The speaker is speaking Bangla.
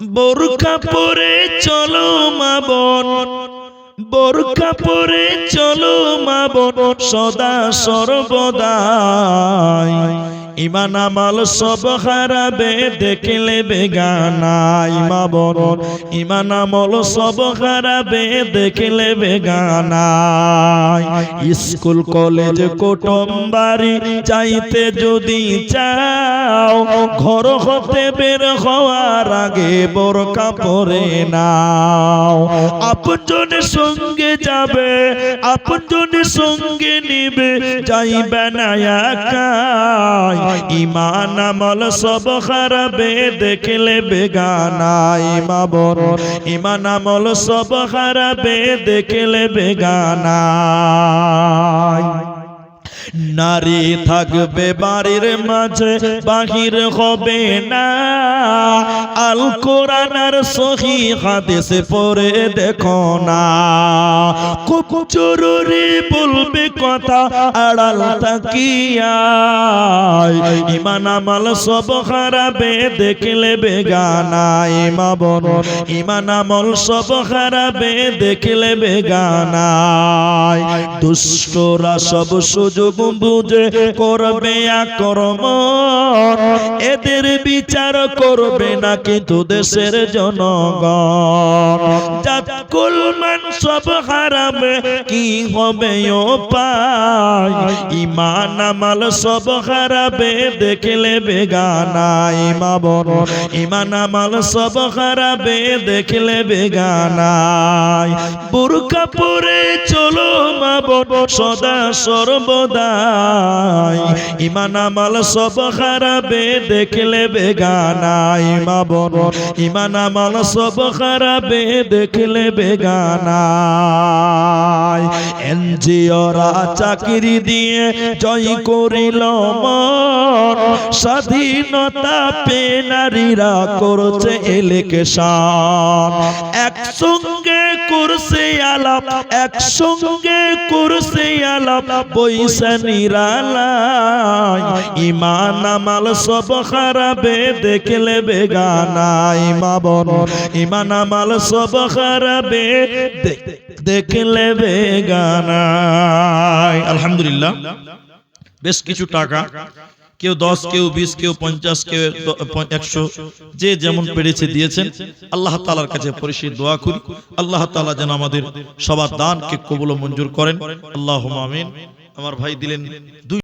বোরকা পরে চলো মা বন। বোরকা পরে চলো মা বন সদা সর্বদাই। ইমান আমাল সব হারাবে দেখলে বেগানাই মা বোন। ইমান আমল সব হারাবে দেখলে বেগানাই স্কুল, কলেজ কুটুম বাড়ি চাইতে যদি চাও, ঘর হতে বের হওয়ার আগে বোরকা পরে নাও। সঙ্গে যাবে আপনজনের সঙ্গে নিবে, যাইবে না ইমান আমল সব খারাপে দেখলে বেগানাই মা বড় ইমান আমল সব খারাপে দেখলে বেগানাই নারী থাকবে বাড়ির মাঝে বাহির হবে না। আল কোরআন আর সহি হাদিসে পড়ে দেখো না। খুব জরুরি বলবে কথা আড়াল তাকিয়া। ইমান আমাল সব হারাবে দেখলে বেগানা ইমা বন। ইমান আমল সব হারাবে দেখলে বেগানায় দুষ্টরা সব সুযোগ বুঝে করবে আক্রমণ। এদের বিচার করবে না কিন্তু দেশের জনগণ। জাত কুলমান সব হারাবে কি হবে ও পায় ইমান আমাল সব হারাবে, দেখলে বেগানা ইমা বন। ইমান আমাল সব হারাবে, দেখলে বেগানায় বুরকা চলো মা বোন সদা সর্বদাই। ইমান আমাল সব খারাপে দেখলে বেগানাই মা বন। ইমান আমাল সব খারাপে দেখলে বেগানাই এনজিওরা চাকরি দিয়ে জয় করিল মন স্বাধীনতা পে নারীরা করছে ইলেকশন। একসঙ্গে করছে আলাপ একসঙ্গে করছে আলাপ, বৈশা নিরালায় ইমান আমাল সব খারাবে দেখলে বেগানাই মা বন। ইমান আমাল সব দেখ- দেখলে বেগানাই আলহামদুলিল্লাহ, বেশ কিছু টাকা কেউ দশ, কেউ বিশ, কেউ পঞ্চাশ, কেউ একশো, যে যেমন পেরেছে দিয়েছেন, আল্লাহ তালার কাছে পরিষদ দোয়া করি। আল্লাহ তালা যেন আমাদের সবার দানকে কবুল মঞ্জুর করেন। আল্লাহ আমিন। আমার ভাই দিলেন দুই